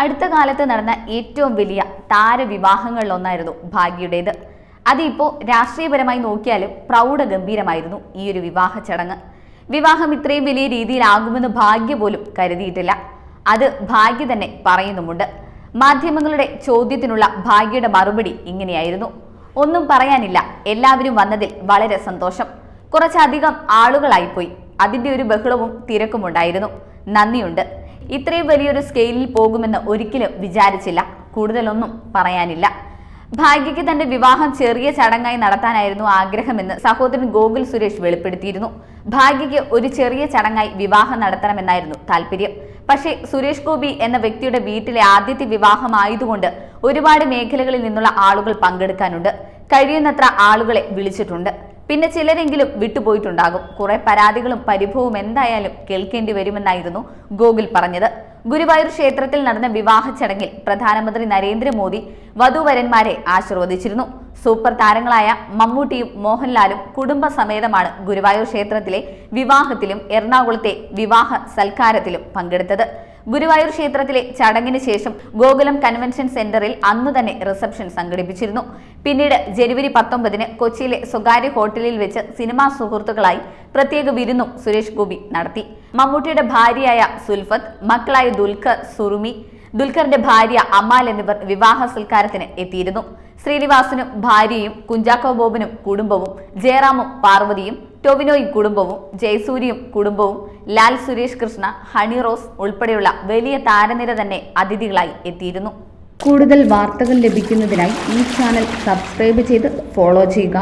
അടുത്ത കാലത്ത് നടന്ന ഏറ്റവും വലിയ താരവിവാഹങ്ങളിലൊന്നായിരുന്നു ഭാഗ്യയുടേത്. അതിപ്പോൾ രാഷ്ട്രീയപരമായി നോക്കിയാലും പ്രൗഢഗംഭീരമായിരുന്നു ഈ ഒരു വിവാഹ ചടങ്ങ്. വിവാഹം ഇത്രയും വലിയ രീതിയിലാകുമെന്ന് ഭാഗ്യ പോലും കരുതിയിട്ടില്ല. അത് ഭാഗ്യ തന്നെ പറയുന്നുമുണ്ട്. മാധ്യമങ്ങളുടെ ചോദ്യത്തിനുള്ള ഭാഗ്യയുടെ മറുപടി ഇങ്ങനെയായിരുന്നു. ഒന്നും പറയാനില്ല. എല്ലാവരും വന്നതിൽ വളരെ സന്തോഷം. കുറച്ചധികം ആളുകളായിപ്പോയി. അതിന്റെ ഒരു ബഹളവും തിരക്കും ഉണ്ടായിരുന്നു നന്ദിയുണ്ട്. ഇത്രയും വലിയൊരു സ്കെയിലിൽ പോകുമെന്ന് ഒരിക്കലും വിചാരിച്ചില്ല. കൂടുതലൊന്നും പറയാനില്ല. ഭാഗ്യയ്ക്ക് തന്റെ വിവാഹം ചെറിയ ചടങ്ങായി നടത്താനായിരുന്നു ആഗ്രഹമെന്ന് സഹോദരൻ ഗോകുൽ സുരേഷ് വെളിപ്പെടുത്തിയിരുന്നു. ഭാഗ്യയ്ക്ക് ഒരു ചെറിയ ചടങ്ങായി വിവാഹം നടത്തണമെന്നായിരുന്നു താല്പര്യം. പക്ഷേ സുരേഷ് ഗോപി എന്ന വ്യക്തിയുടെ വീട്ടിലെ ആദ്യത്തെ വിവാഹമായതുകൊണ്ട് ഒരുപാട് മേഖലകളിൽ നിന്നുള്ള ആളുകൾ പങ്കെടുക്കാനുണ്ട്. കഴിയുന്നത്ര ആളുകളെ വിളിച്ചിട്ടുണ്ട്. പിന്നെ ചിലരെങ്കിലും വിട്ടുപോയിട്ടുണ്ടാകും. കുറെ പരാതികളും പരിഭവവും എന്തായാലും കേൾക്കേണ്ടി വരുമെന്നായിരുന്നു ഗോകുൽ പറഞ്ഞത്. ഗുരുവായൂർ ക്ഷേത്രത്തിൽ നടന്ന വിവാഹ ചടങ്ങിൽ പ്രധാനമന്ത്രി നരേന്ദ്രമോദി വധുവരന്മാരെ ആശീർവദിച്ചിരുന്നു. സൂപ്പർ താരങ്ങളായ മമ്മൂട്ടിയും മോഹൻലാലും കുടുംബസമേതമാണ് ഗുരുവായൂർ ക്ഷേത്രത്തിലെ വിവാഹത്തിലും എറണാകുളത്തെ വിവാഹ സൽക്കാരത്തിലും പങ്കെടുത്തത്. ഗുരുവായൂർ ക്ഷേത്രത്തിലെ ചടങ്ങിന് ശേഷം ഗോകുലം കൺവെൻഷൻ സെന്ററിൽ അന്നു തന്നെ റിസപ്ഷൻ സംഘടിപ്പിച്ചിരുന്നു. പിന്നീട് ജനുവരി പത്തൊമ്പതിന് കൊച്ചിയിലെ സ്വകാര്യ ഹോട്ടലിൽ വെച്ച് സിനിമാ സുഹൃത്തുക്കളായി പ്രത്യേക വിരുന്നും സുരേഷ് ഗോപി നടത്തി. മമ്മൂട്ടിയുടെ ഭാര്യയായ സുൽഫത്ത് മക്കളായ ദുൽഖർ സുറുമി ദുൽഖറിന്റെ ഭാര്യ അമാൽ എന്നിവർ വിവാഹ സൽക്കാരത്തിന് എത്തിയിരുന്നു. ശ്രീനിവാസനും ഭാര്യയും കുഞ്ചാക്കോ ബോബനും കുടുംബവും ജയറാമും പാർവതിയും ടൊവിനോയും കുടുംബവും ജയസൂര്യയും കുടുംബവും ലാൽ സുരേഷ് കൃഷ്ണ ഹണി റോസ് ഉൾപ്പെടെയുള്ള വലിയ താരനിര തന്നെ അതിഥികളായി എത്തിയിരുന്നു. കൂടുതൽ വാർത്തകൾ ലഭിക്കുന്നതിനായി ഈ ചാനൽ സബ്സ്ക്രൈബ് ചെയ്ത് ഫോളോ ചെയ്യുക.